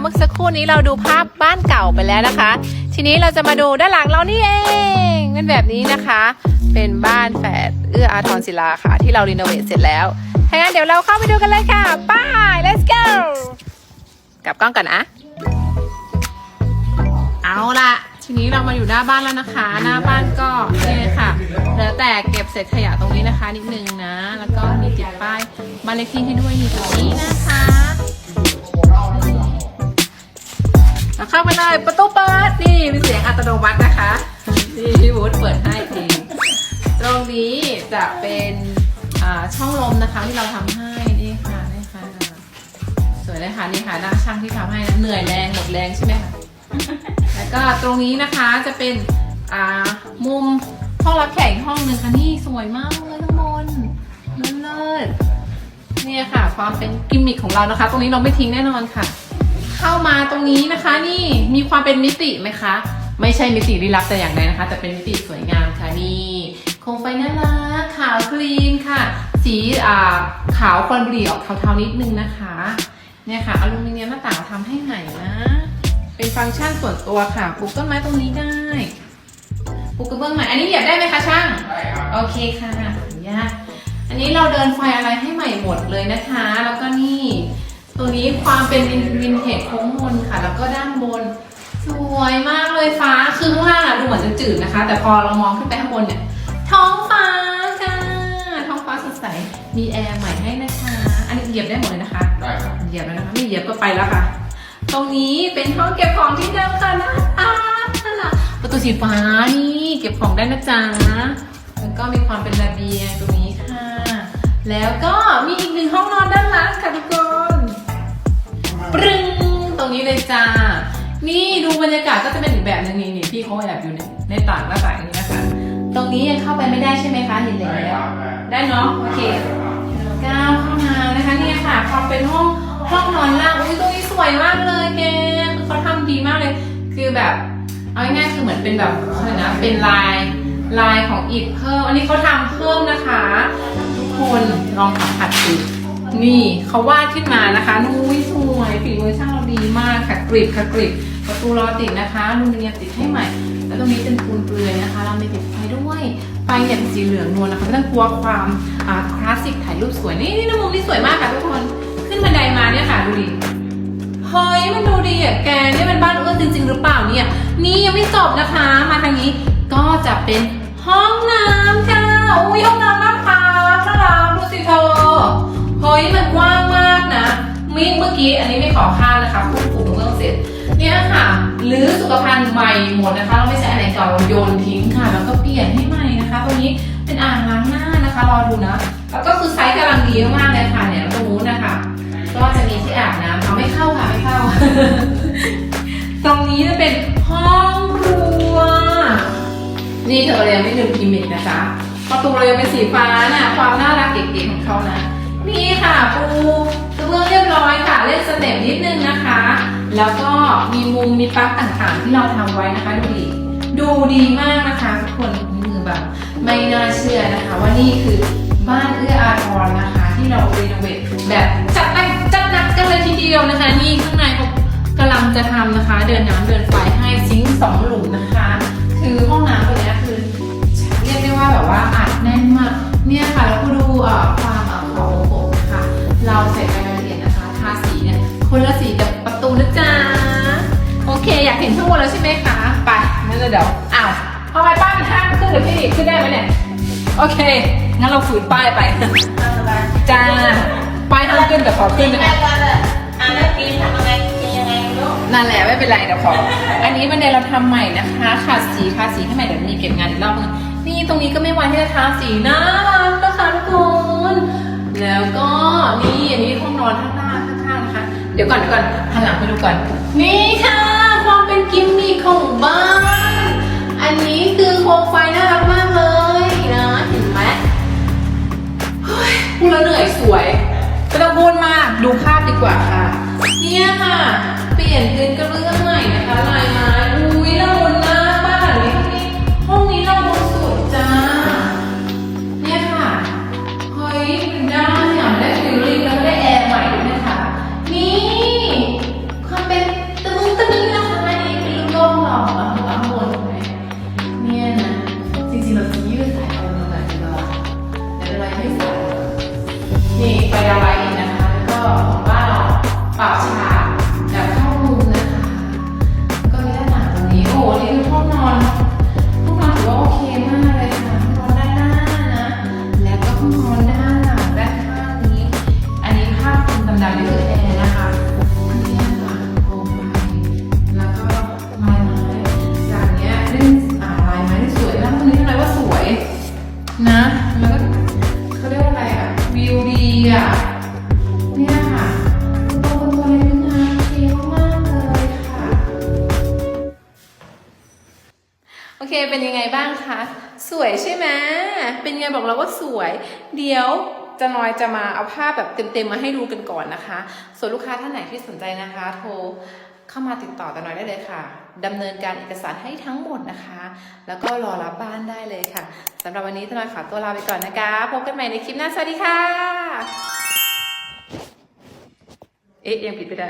เมื่อสักครู่นี้เราดูภาพบ้านเก่าไปแล้วนะคะ ทีนี้เราจะมาดูด้านหลังเรานี่เองเป็นแบบนี้นะคะ เป็นบ้านแฝดเอื้ออาทรศิลาค่ะ ที่เรารีโนเวทเสร็จแล้วถ้างั้นเดี๋ยวเราเข้าไปดูกันเลยค่ะไป let's go กลับกล้องก่อนนะเอาละทีนี้เรามาอยู่หน้าบ้านแล้วนะคะ หน้าบ้านก็นี่เลยค่ะเหลือแต่เก็บเศษขยะตรงนี้นะคะ นิดนึงนะ แล้วก็มีติดป้ายบ้านเลขที่ให้ด้วยมีตรงนี้นะคะ เข้าไปเลยประตูเปิดนี่มีเสียงอัตโนมัตินะคะนี่พี่วูดเปิดให้เองตรงนี้จะเป็นอ่าช่องลมนะคะที่เราทำให้นี่ค่ะนี่ค่ะสวยเลยค่ะนี่ค่ะหน้าช่างที่ทำให้นะเหนื่อยแรงหมดแรงใช่ไหมคะแล้วก็ตรงนี้นะคะจะเป็นอ่ามุมห้องรับแขกห้องหนึ่งค่ะนี่สวยมากเลยข้างบนเลิศเนี่ยค่ะ ความเป็นกิมมิคของเรานะคะ ตรงนี้เราไม่ทิ้งแน่นอนค่ะ เข้ามาตรงนี้นะคะ นี่มีความเป็นมิติไหมคะ ไม่ใช่มิติลี้ลับแต่อย่างใดนะคะ แต่เป็นมิติสวยงามค่ะนี่โคมไฟน่ารักขาวคลีนค่ะ สีอ่าขาวควันบุหรี่ออกเทาๆนิดนึงนะคะ เนี่ยค่ะอลูมิเนียมหน้าต่างทำให้ใหม่นะ เป็นฟังก์ชันส่วนตัวค่ะปลูกต้นไม้ตรงนี้ได้ปลูกกระเบื้องใหม่อันนี้เหยียบได้ไหมคะช่างได้ครับโอเคค่ะขออนุญาตอันนี้เราเดินไฟอะไรให้ใหม่หมดเลยนะคะ แล้วก็ นี่ตัวนี้ความเป็นวินเทจโค้งมนค่ะ แล้วก็ด้านบน สวยมากเลยฟ้าคือข้างล่างอะดูเหมือนจะจืดนะคะ แต่พอเรามองขึ้นไปข้างบนเนี่ย ท้องฟ้าค่ะท้องฟ้าสดใสมีแอร์ใหม่ให้นะคะ อันนี้เหยียบได้หมดเลยนะคะได้ครับเหยียบแล้วนะคะไม่เหยียบก็ไปแล้วค่ะ ตรงนี้เป็นห้องเก็บของที่เดิมค่ะนะอ่าน่ารักประตูสีฟ้านี่เก็บของได้นะจ๊ะแล้วก็มีความเป็นระเบียงตรงนี้ค่ะ แล้วก็มีอีกหนึ่งห้องนอนด้านหลังค่ะทุกคน ปรึงตรงนี้เลยจ้า นี่ดูบรรยากาศก็จะเป็นอีกแบบหนึงนี่นี่พี่เขาแอบอยู่ในในต่างหน้าต่างนี้นะคะ ตรงนี้ยังเข้าไปไม่ได้ใช่ไหมคะเห็นแล้วได้ครับได้เนาะโอเคก้าวเข้ามานะคะนี่ค่ะความเป็นห้องห้องนอนล่างอุ้ยตรงนี้สวยมากเลยแกคือเขาทำดีมากเลย คือแบบเอาง่ายๆคือเหมือนเป็นแบบอะไรนะเป็นลายลายของอิฐเพิ่ม อันนี้เขาทำเพิ่มนะคะ ทุกคนลองสัมผัสดู นี่เขาวาดขึ้นมานะคะนุ้ยสวยฝีมือช่างเราดีมากค่ะกริบค่ะกริบประตูรอติดนะคะลูมิเนียมติดให้ใหม่ แล้วตรงนี้เป็นปูนเปลือยนะคะเราไม่ติดไฟด้วยไฟเนี่ยเป็นสีเหลืองนวลนะคะไม่ต้องกลัวความคลาสสิกถ่ายรูปสวยนี่นี่มุมนี้สวยมากค่ะทุกคนขึ้นบันไดมาเนี่ยค่ะดูดิเฮ้ยมันดูดีอะแกนี่เป็นบ้านเอื้อจริง ๆ หรือเปล่าเนี่ย นี่ยังไม่จบนะคะ มาทางนี้ก็จะเป็นห้องน้ำค่ะอุ้ยห้องน้ำน่ารักน่ารักดูสิเธอ ยมันกว้างมากนะมิเมื่อกี้อันนี้ไม่ขอค่านะคะพูดปลูกเรื่องเสร็จเนี่ยค่ะหรือสุขภัณฑ์ใหม่หมดนะคะ เราไม่ใช่อันไหนเก่าเราโยนทิ้งค่ะ แล้วก็เปลี่ยนให้ใหม่นะคะตรงนี้เป็นอ่างล้างหน้านะคะรอดูนะ แล้วก็คือไซส์กำลังดีมากเลยค่ะเนี่ยตรงนู้นนะคะก็จะมีที่อาบน้ำเอาไม่เข้าค่ะไม่เข้า ตรงนี้จะเป็นห้องครัว นี่เธอเลยงไม่ลืมกิมมิกนะคะประตูเรายังเป็นสีฟ้าน่ะความน่ารักเก๋ๆของเขานะ นี่ค่ะปูกระเบื้องเรียบร้อยค่ะ เล่นสเต็ปนิดนึงนะคะ แล้วก็มีมุมมีปลั๊กต่างๆ ที่เราทำไว้นะคะดูดีดูดีมากนะคะทุกคนมือแบบไม่น่าเชื่อนะคะ ว่านี่คือบ้านเอื้ออาทรนะคะ ที่เรารีโนเวทแบบจัดเต็มจัดหนักกันเลยทีเดียวนะคะ นี่ข้างในเขากำลังจะทำนะคะ เดินน้ำเดินไฟให้ซิงสองหลุมนะคะ คือห้องน้ำตัวนี้คือเรียกได้ว่าแบบว่าอัดแน่นมากเนี่ยค่ะแล้วก็ดูเอ่อควา ประตูนะจ๊ะโอเค อยากเห็นข้างบนแล้วใช่ไหมคะ ไปงั้นเดี๋ยวอ้าวทำไมป้ายมันห้ามขึ้นหรือพี่ขึ้นได้ไหมเนี่ย โอเค งั้นเราฝืนป้ายไป จ้า ป้ายห้ามขึ้นแต่ขอขึ้นนะคะนั่นแหละไม่เป็นไรเดี๋ยวขอ อันนี้บันไดเราทำใหม่นะคะขาดสีทาสีให้ใหม่เดี๋ยวมีเก็บงานอีกรอบนึงนี่ตรงนี้ก็ไม่ไวที่จะทาสีน่ารักนะคะทุกคน ดี๋ยวก่อนเดี๋ยวก่อนหันหลังไปดูก่อน นี่ค่ะ ความเป็นกิมมิคของบ้าน อันนี้คือโคมไฟน่ารักมากเลยนะเห็นไหมพูดแล้วเหนื่อยสวยไม่ต้องพูดมากดูภาพดีกว่าค่ะ เนี่ยค่ะ เปลี่ยนพื้นกระเบื้องใหม่นะคะลายไม้ เนี่ยค่ะตัวตัวเลยนะเก่งมากเลยค่ะ โอเคเป็นยังไงบ้างคะ สวยใช่ไหมเป็นไงบอกเราว่าสวย เดี๋ยวจะนอยจะมาเอาภาพแบบเต็มๆมาให้ดูกันก่อนนะคะ ส่วนลูกค้าท่านไหนที่สนใจนะคะ โทรเข้ามาติดต่อตานอยได้เลยค่ะดำเนินการเอกสารให้ทั้งหมดนะคะ แล้วก็รอรับบ้านได้เลยค่ะ สำหรับวันนี้ตะนอยขอตัวลาไปก่อนนะคะ พบกันใหม่ในคลิปหน้า สวัสดีค่ะ เอ๊ะยังปิดไม่ได้